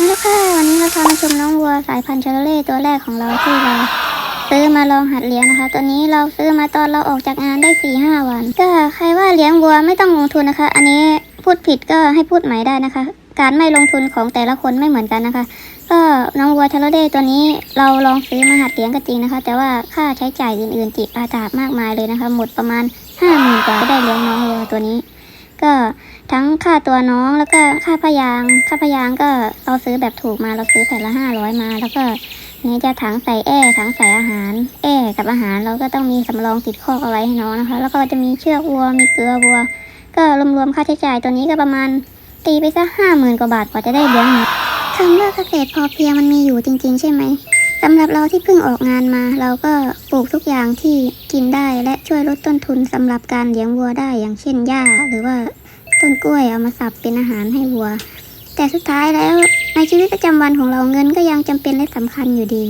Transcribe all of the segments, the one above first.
นี่ละค่ะวันนี้เราพามาชมน้องวัวสายพันธุ์ชาโลเล่ตัวแรกของเราที่เราซื้อมาลองหัดเลี้ยงนะคะ ตัวนี้เราซื้อมาตอนเราออกจากงานได้สี่ห้าวัน ก็ใครว่าเลี้ยงวัวไม่ต้องลงทุนนะคะ อันนี้พูดผิดก็ให้พูดใหม่ได้นะคะ การไม่ลงทุนของแต่ละคนไม่เหมือนกันนะคะ ก็น้องวัวชาโลเล่ตัวนี้เราลองซื้อมาหัดเลี้ยงก็จริงนะคะ แต่ว่าค่าใช้จ่ายอื่นๆจิปาถามากมายเลยนะคะ หมดประมาณห้าหมื่นกว่าได้เลี้ยงน้องวัวตัวนี้ ก็ทั้งค่าตัวน้องแล้วก็ค่าพยางค่าพยางก็เราซื้อแบบถูกมาเราซื้อแผ่นละห้าร้อยมา แล้วก็นี่จะถังใส่แอ้ถังใส่อาหาร แอ้กับอาหารเราก็ต้องมีสำรองติดคอกเอาไว้ให้น้องนะคะ แล้วก็จะมีเชือกวัวมีเกลือวัว ก็รวมๆค่าใช้จ่ายตัวนี้ก็ประมาณตีไปสักห้าหมื่นกว่าบาทกว่าจะได้เลี้ยงคำว่าเกษตรพอเพียงมันมีอยู่จริง ๆ ใช่ไหม สำหรับเราที่เพิ่งออกงานมา เราก็ปลูกทุกอย่างที่กินได้และช่วยลดต้นทุนสำหรับการเลี้ยงวัวได้อย่างเช่นหญ้า หรือว่าต้นกล้วยเอามาสับเป็นอาหารให้วัว แต่สุดท้ายแล้วในชีวิตประจำวันของเราเงินก็ยังจำเป็นและสำคัญอยู่ดี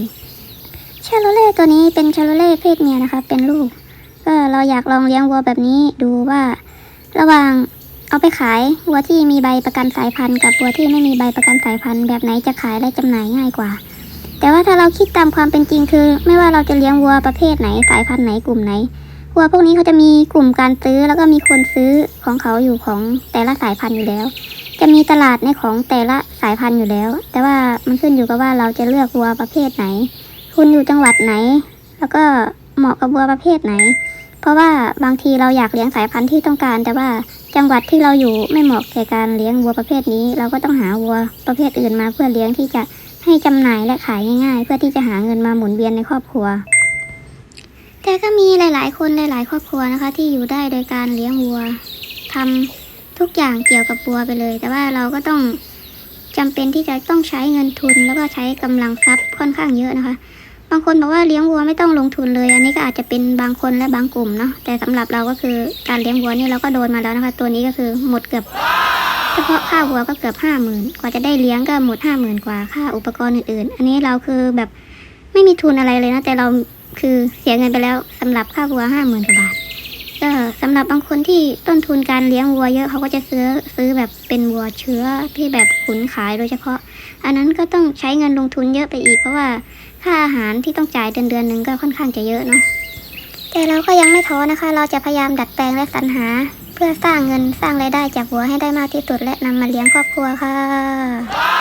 ชาโลเล่ตัวนี้เป็นชาโลเล่เพศเมียนะคะ เป็นลูก ก็เราอยากลองเลี้ยงวัวแบบนี้ดูว่า ระหว่างเอาไปขายวัวที่มีใบประกันสายพันธุ์กับวัวที่ไม่มีใบประกันสายพันธุ์แบบไหนจะขายและจำหน่ายง่ายกว่า แต่ว่าถ้าเราคิดตามความเป็นจริงคือ ไม่ว่าเราจะเลี้ยงวัวประเภทไหนสายพันธุ์ไหนกลุ่มไหนวัวพวกนี้เขาจะมีกลุ่มการซื้อแล้วก็มีคนซื้อของเขาอยู่ของแต่ละสายพันธุ์อยู่แล้ว จะมีตลาดในของแต่ละสายพันธุ์อยู่แล้ว แต่ว่ามันขึ้นอยู่กับว่าเราจะเลือกวัวประเภทไหน คุณอยู่จังหวัดไหน แล้วก็เหมาะกับวัวประเภทไหน เพราะว่าบางทีเราอยากเลี้ยงสายพันธุ์ที่ต้องการ แต่ว่าจังหวัดที่เราอยู่ไม่เหมาะแก่การเลี้ยงวัวประเภทนี้ เราก็ต้องหาวัวประเภทอื่นมาเพื่อเลี้ยงที่จะ ให้จำหน่ายและขายง่ายๆ เพื่อที่จะหาเงินมาหมุนเวียนในครอบครัว แต่ก็มีหลาย ๆ คนหลาย ๆ ครอบครัวนะคะ ที่อยู่ได้โดยการเลี้ยงวัวทำทุกอย่างเกี่ยวกับวัวไปเลย แต่ว่าเราก็ต้องจำเป็นที่จะต้องใช้เงินทุน แล้วก็ใช้กำลังทรัพย์ค่อนข้างเยอะนะคะบางคนบอกว่าเลี้ยงวัวไม่ต้องลงทุนเลย อันนี้ก็อาจจะเป็นบางคนและบางกลุ่มเนาะแต่สำหรับเราก็คือการเลี้ยงวัวนี่เราก็โดนมาแล้วนะคะ ตัวนี้ก็คือหมดเกือบ เฉพาะค่าวัวก็เกือบห้าหมื่นกว่าจะได้เลี้ยงก็หมดห้าหมื่นกว่าค่าอุปกรณ์อื่นๆ อันนี้เราคือแบบไม่มีทุนอะไรเลยนะ แต่เราคือเสียเงินไปแล้วสำหรับค่าวัวห้าหมื่นกว่าบาทก็สำหรับบางคนที่ต้นทุนการเลี้ยงวัวเยอะเขาก็จะซื้อซื้อแบบเป็นวัวเชื้อที่แบบขุนขายโดยเฉพาะ อันนั้นก็ต้องใช้เงินลงทุนเยอะไปอีกเพราะว่าค่าอาหารที่ต้องจ่ายเดือนเดือนหนึ่งก็ค่อนข้างจะเยอะเนาะแต่เราก็ยังไม่ท้อนะคะ เราจะพยายามดัดแปลงและสรรหา เพื่อสร้างเงินสร้างรายได้จากวัวให้ได้มากที่สุดและนำมาเลี้ยงครอบครัวค่ะ